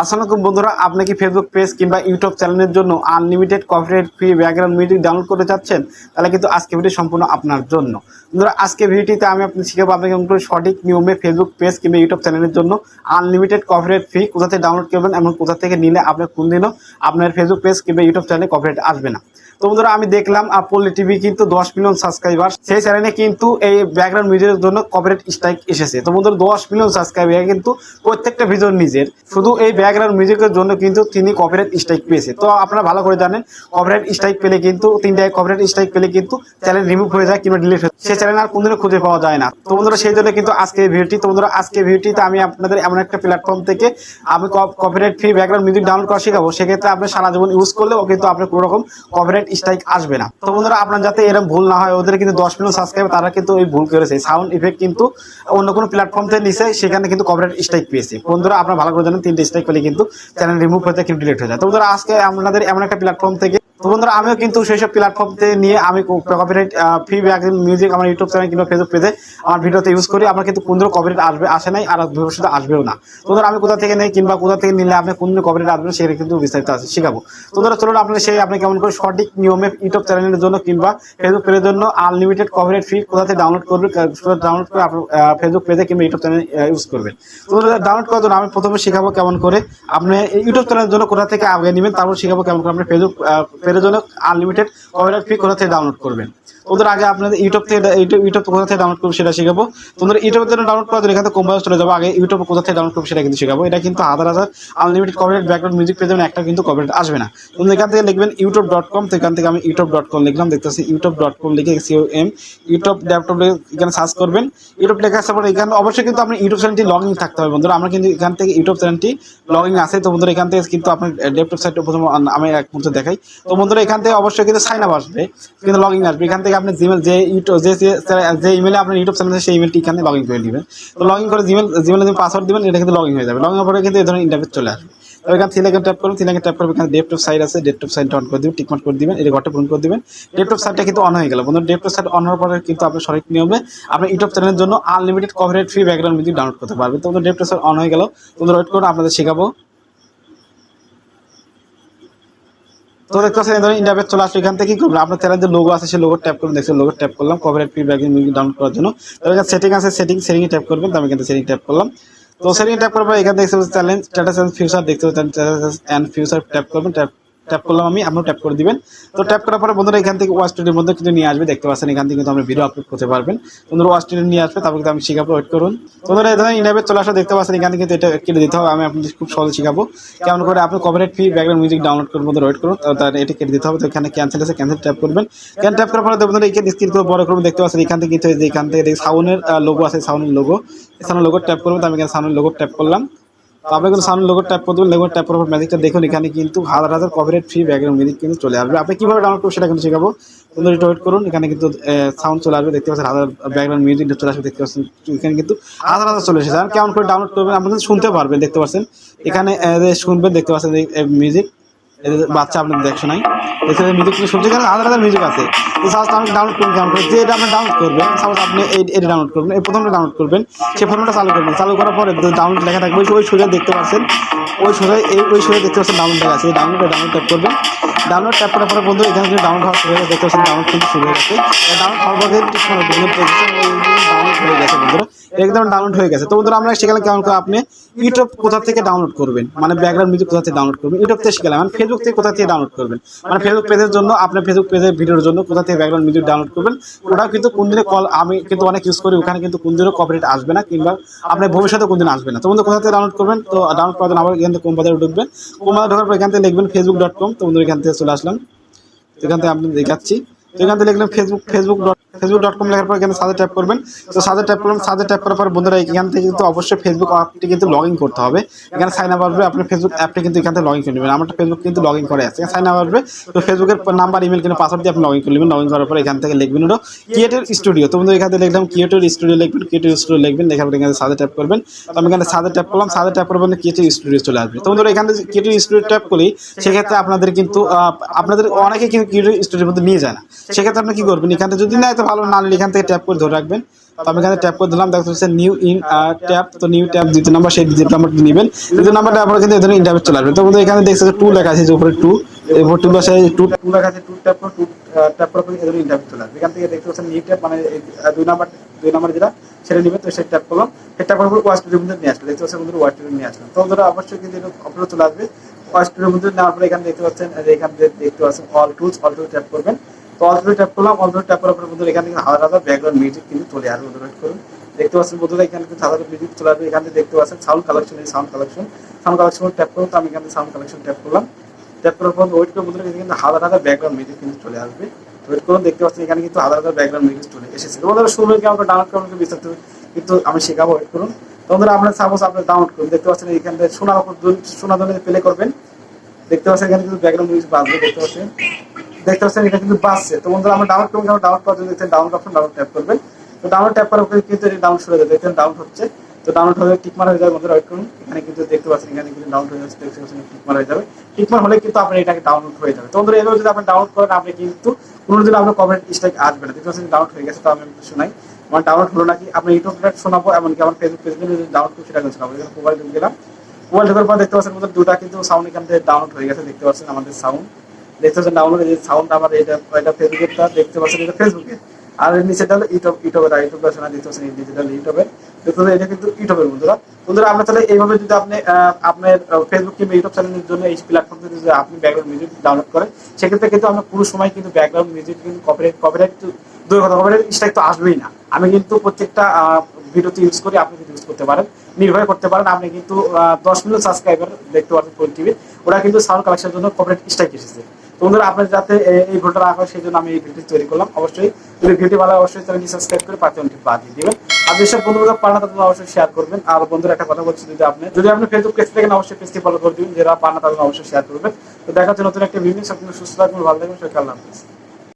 আসসালামাইকুম বন্ধুরা, আপনি কি ফেসবুক পেজ কিংবা ইউটিউব চ্যানেলের জন্য unlimited copyright free background music download করতে চাচ্ছেন? তাহলে কিন্তু আজকে ভিডিও সম্পূর্ণ আপনার জন্য। বন্ধুরা, আজকে ভিডিওটিতে আমি আপনি শিখাবো আপনাকে সঠিক নিয়মে ফেসবুক পেজ কিংবা ইউটিউব চ্যানেলের জন্য আনলিমিটেড কপিরাইট ফ্রি কোথা থেকে ডাউনলোড করবেন এবং কোথা থেকে নিলে আপনার কোনদিনও আপনার ফেসবুক পেজ কিংবা ইউটিউব চ্যানেলে কপিরাইট আসবে না। তো বন্ধুরা, আমি দেখলাম পল্লী টিভি কিন্তু দশ মিলিয়ন সাবস্ক্রাইবার সেই চ্যানেলে কিন্তু এই ব্যাকগ্রাউন্ড মিউজিকের জন্য কপিরাইট স্ট্রাইক এসেছে। তো বন্ধুরা, দশ মিলিয়ন সাবস্ক্রাইবার কিন্তু প্রত্যেকটা ভিডিও নিজের। শুধু এই ব্যাকগ্রাউন্ড মিউজিকের জন্য কিন্তু তিনি কপিরাইট স্ট্রাইক পেয়েছে। তো আপনারা ভালো করে জানেন কপিরাইট স্ট্রাইক পেলে কিন্তু, তিনটায় কপিরাইট স্ট্রাইক পেলে কিন্তু চ্যানেল রিমুভ হয়ে যায় কিংবা ডিলিট হয়ে সেই চ্যানেল আর কোনদিনও খুঁজে পাওয়া যায় না। তো বন্ধুরা, সেই জন্য কিন্তু আজকে এই ভিডিওটি তো বন্ধুরা, আজকে ভিডিওটিতে আমি আপনাদের এমন একটা প্ল্যাটফর্ম থেকে আমি copyright free background music download করা শেখাবো। সেক্ষেত্রে আপনি সারা জীবন ইউজ করলেও কিন্তু আপনার কোনো রকম কপিরাইট স্ট্রাইক আসবে না। তো বন্ধুরা, আপনার যাতে এরকম ভুল না হয়, ওদের কিন্তু দশ মিলিয়ন সাবস্ক্রাইব তারা কিন্তু ওই ভুল করেছে। সাউন্ড ইফেক্ট কিন্তু অন্য কোনো প্ল্যাটফর্ম থেকে নিছে, সেখানে কিন্তু কপিরাইট স্ট্রাইক পেয়েছে। বন্ধুরা, আপনারা ভালো করে জানেন, তিনটে স্ট্রাইক পেলে কিন্তু চ্যানেল রিমুভ হয়ে যায়, কিন্তু ডিলিট হয়ে যায়। তো বন্ধুরা, আজকে আপনাদের এমন একটা প্ল্যাটফর্ম থেকে তো বন্ধুরা, আমিও কিন্তু সেই সব প্ল্যাটফর্ম নিয়ে আমি কপিরাইট ফ্রি ব্যাকগ্রাউন্ড মিউজিক আমার ইউটিউব চ্যানেল কিংবা ফেসবুক পেজে আমার ভিডিওতে ইউজ করি। আমার কিন্তু কোন কপিরাইট আসবে আসে নাই আর ভবিষ্যতে আসবেও না। তো আমি কোথা থেকে নেই কিংবা কোথা থেকে নিলে আপনি কোন কপিরাইট আসবে সেটা কিন্তু বিস্তারিত আছে, শিখাবো। ধরো চলুন আপনার সেই আপনি কেমন করে সঠিক নিয়মে ইউটিউব চ্যানেলের জন্য কিংবা ফেসবুক পেজের জন্য আনলিমিটেড কপিরাইট ফ্রি কোথা থেকে ডাউনলোড করবে ডাউনলোড করে আপনার ফেসবুক পেজে কিংবা ইউটিউব চ্যানেল ইউজ করবেন তো ডাউনলোড করার জন্য আমি প্রথমে শেখাবো কেমন করে আপনি ইউটিউব চ্যানেলের জন্য কোথা থেকে আগে নেবেন, তারপর শেখাবো কেমন করে আপনি ফেসবুক পেজের জন্য আনলিমিটেড কপিরাইট ফ্রি কোথা থেকে ডাউনলোড করবেন? ওদের আগে আপনাদের ইউটিউব থেকে ইউটিউব কোথা থেকে ডাউনলোড করব সেটা শেখাবো। তোমরা ইউটিউব জন্য ডাউনলোড করার এখানে কোম্পানি চলে যাব। আগে ইউটিউব কোথা থেকে ডাউনলোড করব সেটা কিন্তু শেখাবো। এটা কিন্তু হাজার হাজার আনলিমিটেড কপিরাইট ব্যাকগ্রাউন্ড মিউজিক পেয়ে যাবেন, একটা কিন্তু কপিরাইট আসবে না। তোমরা এখান থেকে লিখবেন ইউটিউব ডট কম তো এখান থেকে আমি ইউটিউব ডট কম লিখলাম, দেখতেছি ইউটিউব ডট কম লিখে সিও এম ইউটিউব ল্যাপটপ এখানে সার্চ করবেন। ইউটিউব লেখা আসার পর এখানে অবশ্যই কিন্তু আপনার ইউটিউব চ্যানেলটি লগ ইন থাকতে হবে বন্ধুরা। আমরা কিন্তু এখান থেকে ইউটিউব চ্যানেলটি লগ ইন আছে। তো বন্ধুরা এখান থেকে কিন্তু আপনার ল্যাপটপ সাইটে প্রথম আমি এক মুহূর্তে দেখাই। তো বন্ধুরা এখান থেকে অবশ্যই কিন্তু সাইন আপ আসবে। কিন্তু লগ ইন আসবে। এখান থেকে আপনি জিমেল যে ইউটিউব, যে যে ইমেলে আপনার ইউটিউব চ্যানেল সেই ইমেলটি এখানে লগ ইন করে নেবেন তো লগ ইন করে জিমেল জিমেলে যে পাসওয়ার্ড দিবেন, এটা কিন্তু লগ ইন হয়ে যাবে। লগ ইন পরে কিন্তু এই ধরনের ইন্টারফেস চলে আসবে। তো এখানে থিলেকে ট্যাপ করুন থিলেকে ট্যাপ করবেন এখানে ডেপটপ সাইড আছে ডেপটপ সাইডটা অন করে দিবেন টিকমার্ক করে দিবেন এটা ঘরটা পূরণ করে দিবেন। ডেপটপ সাইডটা কিন্তু অন হয়ে গেল। বন্ধু ডেপটপ সাইড অন হওয়ার পরে কিন্তু আপনি সঠিক নিয়মে আপনার ইউটিউব চ্যানেলের জন্য unlimited copyright free background music download করতে পারবেন। তো ডেপটপ সাইড অন হয়ে গেল। তোমরা ওয়েট করুন, আপনাদের শেখাবো। তো দেখতে পাচ্ছেন এই ধরনের ইন্টারভেট চলে আসলো, এখান থেকে কি আপনার চ্যানেলের যে লোগো আছে, সেই লোগো ট্যাপ করবেন, দেখছেন লোগো ট্যাপ করলাম copyright free background music download করার জন্য। তো এখানে সেটিং আছে সেটিং সেটিংয়ে ট্যাপ করবেন, তো আমি কিন্তু সেটিং ট্যাপ করলাম। তো সেটিং ট্যাপ করার পর এখানে পাচ্ছেন চ্যালেঞ্জ স্ট্যাটাস অ্যান্ড ফিউচার দেখতে পাচ্ছেন স্ট্যাটাস অ্যান্ড ফিউচার ট্যাপ করবেন ট্যাপ ট্যাপ করলাম আমি, আপনিও ট্যাপ করে দিবেন। তো ট্যাপ করার পরে বন্ধুরা এখান থেকে ওয়াচ স্টুডিওর মধ্যে কিন্তু নিয়ে আসবে, দেখতে পাচ্ছেন এখান থেকে কিন্তু আপনি ভিডিও আপলোড করতে পারবেন। বন্ধুরা ওয়াচ নিয়ে আসবে, তারপর কিন্তু আমি শিখাবো ওয়েট করুন। বন্ধুরা এই ধরনের চলে আসা, দেখতে পাচ্ছেন এখানে কিন্তু এটা কেটে দিতে হবে, আমি আপনাদের খুব সহজে শিখাবো। কেমন করে আপনি copyright free background music download করবেন বন্ধুরা ওয়েট করুন তার এটা কেটে দিতে হবে। তো এখানে ক্যান্সেল আছে ক্যান্সেল ট্যাপ করবেন। ক্যান ট্যাপ করার পরে বন্ধুরা এখানে স্ক্রিন করে বড় করবেন দেখতে পাচ্ছেন এখান থেকে কিন্তু এখান থেকে সাউন্ডের লোগো আছে, সাউন্ডের লোগো সাউন্ডের লোগো ট্যাপ করবেন তো আমি এখানে সাউন্ডের লোগো ট্যাপ করলাম। তো আপনি কিন্তু সামনে লোগো ট্যাপ করে দেবেন লোগো ট্যাপ করার ম্যাজিকটা দেখুন, এখানে কিন্তু হাজার হাজার কভারেট ফ্রি ব্যাকগ্রাউন্ড মিউজিক কিন্তু চলে আসবে। আপনি কীভাবে ডাউনলোড করবেন সেটা কিন্তু শেখাবো। সুন্দর একটু ওয়েট করুন, এখানে কিন্তু সাউন্ড চলে আসবে, দেখতে পাচ্ছেন হাজার ব্যাকগ্রাউন্ড মিউজিক চলে আসবে, দেখতে পাচ্ছেন এখানে কিন্তু হাজার হাজার চলে এসেছে। আর কেমন করে ডাউনলোড করবেন আপনি কিন্তু শুনতে পারবেন, দেখতে পাচ্ছেন। এখানে শুনবেন, দেখতে পাচ্ছেন মিউজিক বাচ্চা আপনাদের দেখছ নাই দেখতে মিউজিক শুনছে এখানে হাজার হাজার মিউজিক আছে। তো সাপোজ আপনি ডাউনলোড করবেন কেমন যে এটা আপনি ডাউনলোড করবেন সাপোজ আপনি এই এটা ডাউনলোড করবেন এই প্রথমটা ডাউনলোড করবেন সেই ফর্মটা চালু করবেন। চালু করার পরে ডাউনলোড লেখা থাকবে, ওই সোজা দেখতে পাচ্ছেন, ওই সোজা এই ওই সোজা দেখতে পাচ্ছেন ডাউনলোড লেখা আছে। ডাউনলোড ডাউনলোড ট্যাপ করবেন। ডাউনলোড ট্যাপ করার পরে বন্ধু, এখানে ডাউনলোড হওয়া শুরু হয়ে দেখতে পাচ্ছেন ডাউনলোড কিন্তু শুরু হয়ে গেছে ডাউনলোড হওয়ার পরে হয়ে গেছে বন্ধুরা। একদম ডাউনলোড হয়ে গেছে। তো বন্ধুরা, আমরা সেখানে কেমন করে আপনি ইউটিউব কোথা থেকে ডাউনলোড করবেন? মানে ব্যাকগ্রাউন্ড মিউজিক কোথা থেকে ডাউনলোড করবেন? ইউটিউব থেকে শিখলাম মানে ফেসবুক থেকে কোথা থেকে ডাউনলোড করবেন? মানে ফেসবুক পেজের জন্য আপনার ফেসবুক পেজের ভিডিওর জন্য কোথা থেকে ব্যাকগ্রাউন্ড মিউজিক ডাউনলোড করবেন? ওটাও কিন্তু কোন দিনে কল আমি কিন্তু অনেক ইউজ করি, ওখানে কিন্তু কোন দিনও কপারেট আসবে না, কিংবা আপনার ভবিষ্যতে কোন দিন আসবে না। তো বন্ধু কোথা থেকে ডাউনলোড করবেন? তো ডাউনলোড করার জন্য আবার এখান থেকে কোম্পানিতে ঢুকবেন? কোম্পানি ঢোকার পর এখান থেকে লিখবেন ফেসবুক ডট কম তো বন্ধু এখান থেকে চলে আসলাম। এখান থেকে আপনি দেখাচ্ছি। এখান থেকে লিখলাম Facebook Facebook dot Facebook dot com লেখার পর এখানে সাজে ট্যাপ করবেন। তো সাজে ট্যাপ করবেন সাজে ট্যাপ করার পর বন্ধুরা, এখান থেকে কিন্তু অবশ্যই ফেসবুক অ্যাপটি কিন্তু লগ ইন করতে হবে। এখানে সাইন আপ আসবে আপনার ফেসবুক অ্যাপটি কিন্তু এখান থেকে লগ ইন করে নেবেন। আমার ফেসবুক কিন্তু লগ ইন করে আছে। সাইন আপ আসবে, তো ফেসবুকের নাম্বার ইমেল কিন্তু পাসওয়ার্ড দিয়ে আপনি লগ ইন করে নেবেন। লগ ইন করার পর এখান থেকে লিখবেন হলো ক্রিয়েটের স্টুডিও তো বন্ধু এখান থেকে লিখলাম ক্রিয়েটের স্টুডিও লিখবেন ক্রিয়েটের স্টুডিও লিখবেন, লেখার পর এখানে সাজে ট্যাপ করবেন। তো আমি এখানে সাজে ট্যাপ করলাম, সাজে ট্যাপ করবেন ক্রিয়েটের স্টুডিও চলে আসবে। তো বন্ধুরা, এখান ক্রিয়েটের স্টুডিও ট্যাপ করি সেক্ষেত্রে আপনাদের কিন্তু আপনাদের অনেকে কিন্তু ক্রিয়েটের স্টুডিওর মধ্যে নিয়ে যায় না। সেক্ষেত্রে আপনি কি করবেন? এখান থেকে যদি না এত ভালো। না নিলে এখান থেকে ট্যাপ করে ধরে রাখবেন। তো আমি এখানে ট্যাপ করে দিলাম। দেখতে পাচ্ছেন নিউ ইন ট্যাপ। তো নিউ ট্যাপ দ্বিতীয় নাম্বার সেই দ্বিতীয় নাম্বারটি নেবেন। দ্বিতীয় নাম্বারটা আপনার কিন্তু এই ধরনের ইন্টারভিউ চলে আসবে তো বন্ধু এখানে দেখছেন টু লেখা আছে যে উপরে টু এরপর টু পাশে টু টু লেখা আছে টু ট্যাপ টু ট্যাপ করে এই ধরনের ইন্টারভিউ চলে আসবে। এখান থেকে দেখতে পাচ্ছেন নিউ ট্যাপ মানে দুই নাম্বার দুই নাম্বার যেটা সেটা নেবে তো সেই ট্যাপ করলাম। সেই ট্যাপ করার পর ওয়াশ স্টুডিওর মধ্যে নিয়ে আসবে। দেখতে পাচ্ছেন বন্ধুরা ওয়াশ স্টুডিও নিয়ে আসলাম। তো বন্ধুরা অবশ্যই কিন্তু অপলোড চলে আসবে। ওয়াশ স্টুডিওর মধ্যে নেওয়ার পরে এখানে দেখতে পাচ্ছেন এখানে দেখতে পাচ্ছেন all tools all tool tap করবেন। তো অল ট্যাপ করলাম অল টুল ট্যাপ করার পরে বন্ধুরা এখান থেকে হাজার হাজার ব্যাকগ্রাউন্ড মিউজিক কিন্তু চলে আসবে বন্ধুরা করুন। দেখতে পাচ্ছেন বন্ধুরা, এখানে কিন্তু হাজার মিউজিক চলে আসবে। এখানে দেখতে পাচ্ছেন সাউন্ড কালেকশন এই sound collection sound collection tap করুন, তো আমি এখানে সাউন্ড কালেকশন ট্যাপ করলাম। ট্যাপ করার পর ওয়েট করে বন্ধুরা কিন্তু হাজার হাজার ব্যাকগ্রাউন্ড মিউজিক কিন্তু চলে আসবে। ওয়েট করুন, দেখতে পাচ্ছেন এখানে কিন্তু হাজার হাজার ব্যাকগ্রাউন্ড মিউজিক চলে এসেছে। বন্ধুরা, শুরু থেকে আমরা ডাউনলোড করব, বিস্তারিত কিন্তু আমি শেখাবো ওয়েট করুন। তো বন্ধুরা আপনার সাপোজ আপনি ডাউনলোড করুন, দেখতে পাচ্ছেন এখানে শোনা শোনা ধরনের প্লে করবেন। দেখতে পাচ্ছেন এখানে কিন্তু ব্যাকগ্রাউন্ড মিউজিক বাজবে, দেখতে পাচ্ছেন। দেখতে পাচ্ছেন, এটা কিন্তু বাজছে তো বন্ধুরা, আমরা ডাউনলোড করব ডাউনলোড করার জন্য দেখছেন ডাউনলোড অপশন ডাউনলোড ট্যাপ করবেন। তো ডাউনলোড ট্যাপ করার পরে কিন্তু এটা ডাউনলোড শুরু হয়ে যাবে। দেখছেন ডাউনলোড হচ্ছে। তো ডাউনলোড হয়ে টিকমার হয়ে যাবে। বন্ধুরা ওয়েট করুন। এখানে কিন্তু দেখতে পাচ্ছেন, এখানে কিন্তু ডাউনলোড হয়ে যাচ্ছে। দেখতে পাচ্ছেন টিকমার হয়ে যাবে। টিকমার হলে কিন্তু আপনার এটাকে ডাউনলোড হয়ে যাবে। তো বন্ধুরা, এভাবে যদি আপনি ডাউনলোড করেন, আপনি কিন্তু কোনো দিন আপনার কমেন্ট স্ট্রাইক আসবে না। দেখতে পাচ্ছেন ডাউনলোড হয়ে গেছে, তো আমি শোনাই আমার ডাউনলোড হলো নাকি? আপনি ইউটিউব শোনাবো, এমনকি আমার ফেসবুক পেজে যদি ডাউনলোড করে, সেটা শোনাবো। এখানে মোবাইল ঢুকে গেলাম। মোবাইল ঢোকার পর দেখতে পাচ্ছেন, বন্ধুরা, দুটা কিন্তু সাউন্ড এখান থেকে ডাউনলোড হয়ে গেছে। দেখতে পাচ্ছেন, আমাদের সাউন্ড দেখতে পাচ্ছেন ডাউনলোড এই সাউন্ড আমার এটা এটা দেখতে পাচ্ছেন এটা ফেসবুকে। আর এর ইউটিউব ইউটিউব শোনা দেখতে পাচ্ছেন এই ডিজিটাল এটা কিন্তু ইউটিউবের বন্ধুরা। বন্ধুরা, আমরা তাহলে এইভাবে যদি আপনি আপনার ফেসবুক কিংবা ইউটিউব চ্যানেলের জন্য এই যদি আপনি ব্যাকগ্রাউন্ড মিউজিক ডাউনলোড করেন, সেক্ষেত্রে কিন্তু আমরা পুরো সময় কিন্তু ব্যাকগ্রাউন্ড মিউজিক কিন্তু কপিরাইট কপিরাইট দূর কথা কপিরাইট আসবেই না। আমি কিন্তু প্রত্যেকটা ভিডিওতে ইউজ করি, আপনি কিন্তু ইউজ করতে পারেন, নির্ভয় করতে পারেন। আপনি কিন্তু দশ মিলিয়ন সাবস্ক্রাইবার দেখতে পাচ্ছেন কোন টিভি ওরা কিন্তু সাউন্ড কালেকশনের জন্য কপিরাইট স্ট্রাইক এসেছে। বন্ধুরা, আপনার যাতে এই ভিডিওটা রাখা সেই জন্য আমি এই ভিডিও তৈরি করলাম। অবশ্যই যদি ভিডিও ভালো অবশ্যই চ্যানেলটি সাবস্ক্রাইব করে পাঁচ ঘন্টি বাজিয়ে দিবেন। আর যেসব বন্ধুরা পান না, তাদের অবশ্যই শেয়ার করবেন। আর বন্ধুরা, একটা কথা বলছি, যদি আপনি যদি আপনি ফেসবুক পেজ থেকে অবশ্যই পেজটি ফলো করে দিবেন। যারা পান না, তাদের অবশ্যই শেয়ার করবেন। তো দেখা হচ্ছে নতুন একটা বিজনেস আপনি সুস্থ থাকবেন, ভালো থাকবেন, সবাইকে আল্লাহ